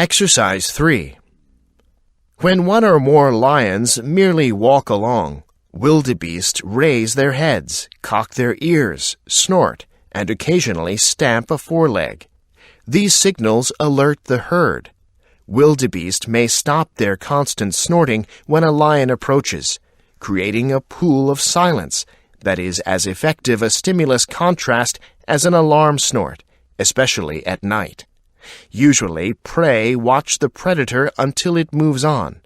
Exercise 3. When one or more lions merely walk along, wildebeest raise their heads, cock their ears, snort, and occasionally stamp a foreleg. These signals alert the herd. Wildebeest may stop their constant snorting when a lion approaches, creating a pool of silence that is as effective a stimulus contrast as an alarm snort, especially at night. Usually, prey watch the predator until it moves on,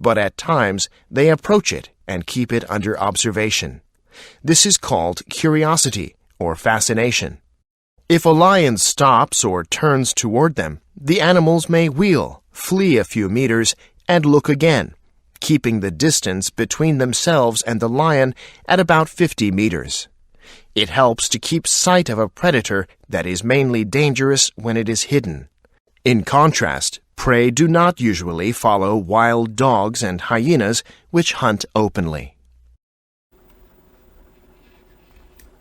but at times they approach it and keep it under observation. This is called curiosity or fascination. If a lion stops or turns toward them, the animals may wheel, flee a few meters, and look again, keeping the distance between themselves and the lion at about 50 meters. It helps to keep sight of a predator that is mainly dangerous when it is hidden. In contrast, prey do not usually follow wild dogs and hyenas which hunt openly.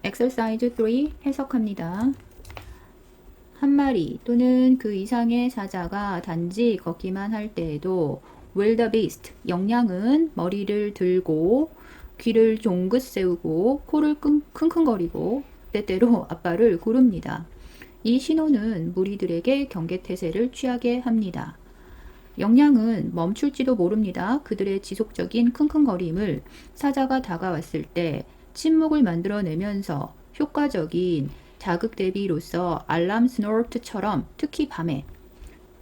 exercise 3 해석합니다. 한 마리 또는 그 이상의 사자가 단지 걷기만 할 때에도 wildebeest, 영양은 머리를 들고 귀를 종긋 세우고 코를 끙, 킁킁거리고 때때로 앞발을 구릅니다. 이 신호는 무리들에게 경계태세를 취하게 합니다. 영양은 멈출지도 모릅니다. 그들의 지속적인 킁킁거림을 사자가 다가왔을 때 침묵을 만들어내면서 효과적인 자극 대비로서 알람 스노트처럼 특히 밤에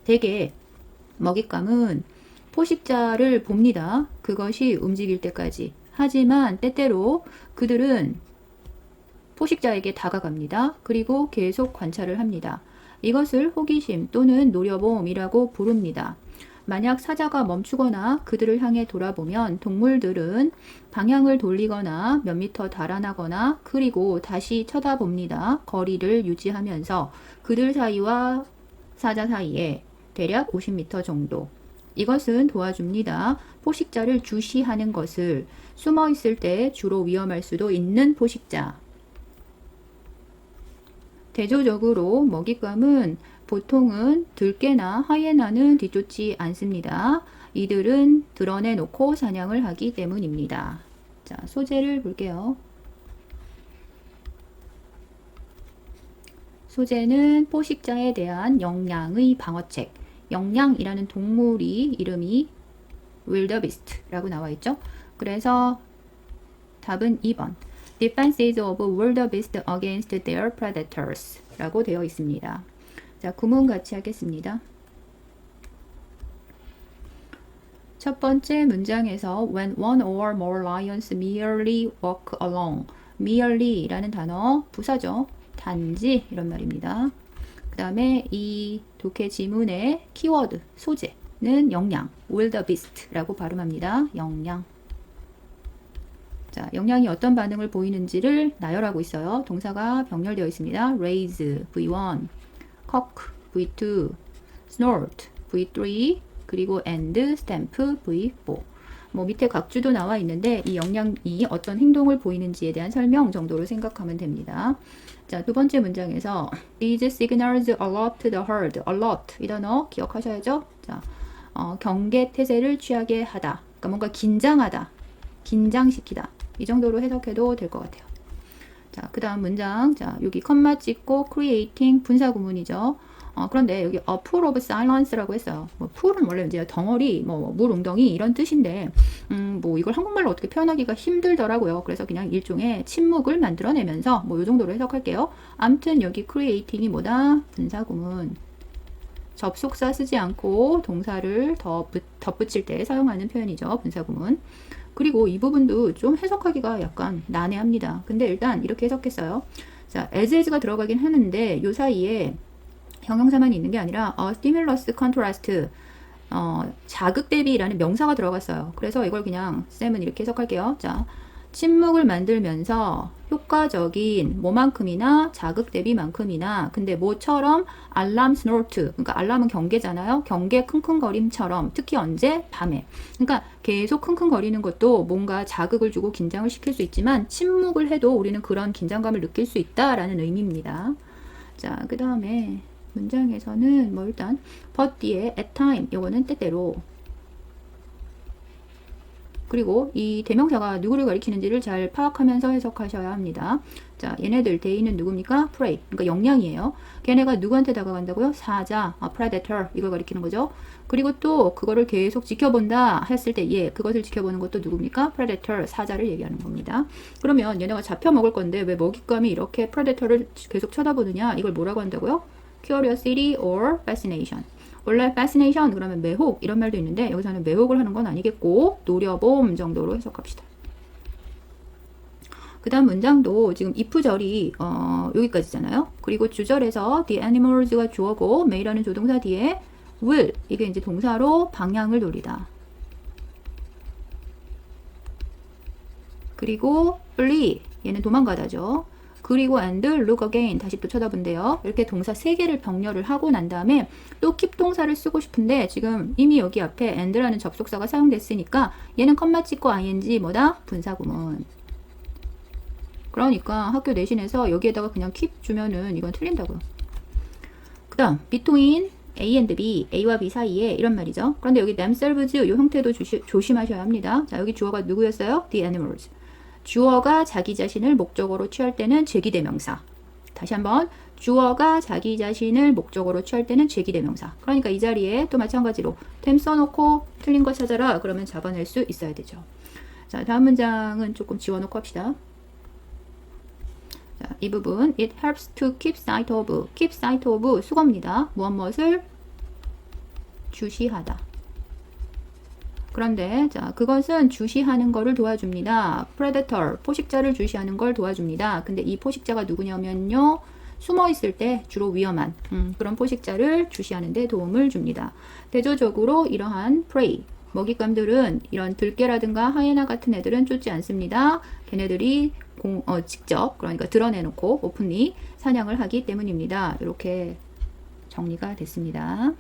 대개 먹잇감은 포식자를 봅니다. 그것이 움직일 때까지. 하지만 때때로 그들은 포식자에게 다가갑니다. 그리고 계속 관찰을 합니다. 이것을 호기심 또는 노려봄이라고 부릅니다. 만약 사자가 멈추거나 그들을 향해 돌아보면 동물들은 방향을 돌리거나 몇 미터 달아나거나 그리고 다시 쳐다봅니다. 거리를 유지하면서 그들 사이와 사자 사이에 대략 50m 정도. 이것은 도와줍니다. 포식자를 주시하는 것을 숨어 있을 때 주로 위험할 수도 있는 포식자. 대조적으로 먹잇감은 보통은 들깨나 하이에나는 뒤쫓지 않습니다. 이들은 드러내 놓고 사냥을 하기 때문입니다. 자, 소재를 볼게요. 소재는 포식자에 대한 영양의 방어책. 영양이라는 동물이 이름이 wildebeest라고 나와 있죠. 그래서 답은 2번. Defenses of wildebeest against their predators 라고 되어 있습니다. 자, 구문 같이 하겠습니다. 첫 번째 문장에서 when one or more lions merely walk along merely 라는 단어 부사죠. 단지 이런 말입니다. 그 다음에 이 독해 지문의 키워드 소재는 영양 wildebeest라고 발음합니다. 영양 자, 영양이 어떤 반응을 보이는지를 나열하고 있어요. 동사가 병렬되어 있습니다. raise V1, cock V2, snort V3, 그리고 and, stamp V4. 뭐 밑에 각주도 나와 있는데 이 영양이 어떤 행동을 보이는지에 대한 설명 정도로 생각하면 됩니다. 자, 두 번째 문장에서 these signals alert the herd. alert 이 단어 기억하셔야죠. 자, 어, 경계 태세를 취하게 하다. 그러니까 뭔가 긴장하다. 긴장시키다. 이 정도로 해석해도 될 것 같아요. 자, 그 다음 문장. 자, 여기 컴마 찍고 creating 분사 구문이죠. 어, 그런데 여기 a pool of silence라고 했어요. 뭐 pool은 원래 이제 덩어리, 뭐 물 웅덩이 이런 뜻인데, 음, 뭐 이걸 한국말로 어떻게 표현하기가 힘들더라고요. 그래서 그냥 일종의 침묵을 만들어내면서 뭐이 정도로 해석할게요. 암튼 여기 creating이 뭐다? 분사 구문. 접속사 쓰지 않고 동사를 더 덧붙일 때 사용하는 표현이죠. 분사 구문. 그리고 이 부분도 좀 해석하기가 약간 난해합니다. 근데 일단 이렇게 해석했어요. 자, as as가 들어가긴 하는데 요 사이에 형용사만 있는 게 아니라 어, stimulus contrast 어, 자극 대비라는 명사가 들어갔어요. 그래서 이걸 그냥 쌤은 이렇게 해석할게요. 자, 침묵을 만들면서 효과적인 뭐만큼이나 자극 대비만큼이나 근데 뭐처럼 알람 스노트 그러니까 알람은 경계잖아요. 경계 킁킁거림처럼 특히 언제 밤에 그러니까 계속 킁킁거리는 것도 뭔가 자극을 주고 긴장을 시킬 수 있지만 침묵을 해도 우리는 그런 긴장감을 느낄 수 있다라는 의미입니다. 자, 그 다음에 문장에서는 뭐 일단 but 뒤에 at time 요거는 때때로 그리고 이 대명사가 누구를 가리키는지를 잘 파악하면서 해석하셔야 합니다. 자, 얘네들 대의는 누굽니까? prey. 그러니까 영양이에요. 걔네가 누구한테 다가간다고요? 사자, 아, predator 이걸 가리키는 거죠. 그리고 또 그거를 계속 지켜본다 했을 때 얘, 그것을 지켜보는 것도 누굽니까? predator, 사자를 얘기하는 겁니다. 그러면 얘네가 잡혀 먹을 건데 왜 먹잇감이 이렇게 predator를 계속 쳐다보느냐? 이걸 뭐라고 한다고요? Curiosity or fascination. 원래 fascination 그러면 매혹 이런 말도 있는데 여기서는 매혹을 하는 건 아니겠고 노려봄 정도로 해석합시다. 그 다음 문장도 지금 if절이 어, 여기까지잖아요. 그리고 주절에서 the animals가 주어고 may라는 조동사 뒤에 will 이게 이제 동사로 방향을 노리다. 그리고 flee 얘는 도망가다죠. 그리고 and look again 다시 또 쳐다본대요. 이렇게 동사 세 개를 병렬을 하고 난 다음에 또 keep 동사를 쓰고 싶은데 지금 이미 여기 앞에 and라는 접속사가 사용됐으니까 얘는 컴마 찍고 ing 뭐다? 분사구문. 그러니까 학교 내신에서 여기에다가 그냥 keep 주면은 이건 틀린다고요. 그 다음 between A and B, A와 B 사이에 이런 말이죠. 그런데 여기 themselves 이 형태도 조시, 조심하셔야 합니다. 자 여기 주어가 누구였어요? The animals. 주어가 자기 자신을 목적어로 취할 때는 제기대명사. 다시 한번 주어가 자기 자신을 목적어로 취할 때는 제기대명사. 그러니까 이 자리에 또 마찬가지로 템 써놓고 틀린 거 찾아라. 그러면 잡아낼 수 있어야 되죠. 자 다음 문장은 조금 지워놓고 합시다. 자, 이 부분 it helps to keep sight of keep sight of 수거입니다. 무엇 무엇을 주시하다. 그런데 자 그것은 주시하는 거를 도와줍니다. predator 포식자를 주시하는 걸 도와줍니다. 근데 이 포식자가 누구냐면요. 숨어 있을 때 주로 위험한 음, 그런 포식자를 주시하는 데 도움을 줍니다. 대조적으로 이러한 prey 먹잇감들은 이런 들깨라든가 하이에나 같은 애들은 쫓지 않습니다. 걔네들이 공, 어, 직접 그러니까 드러내놓고 오픈리 사냥을 하기 때문입니다. 이렇게 정리가 됐습니다.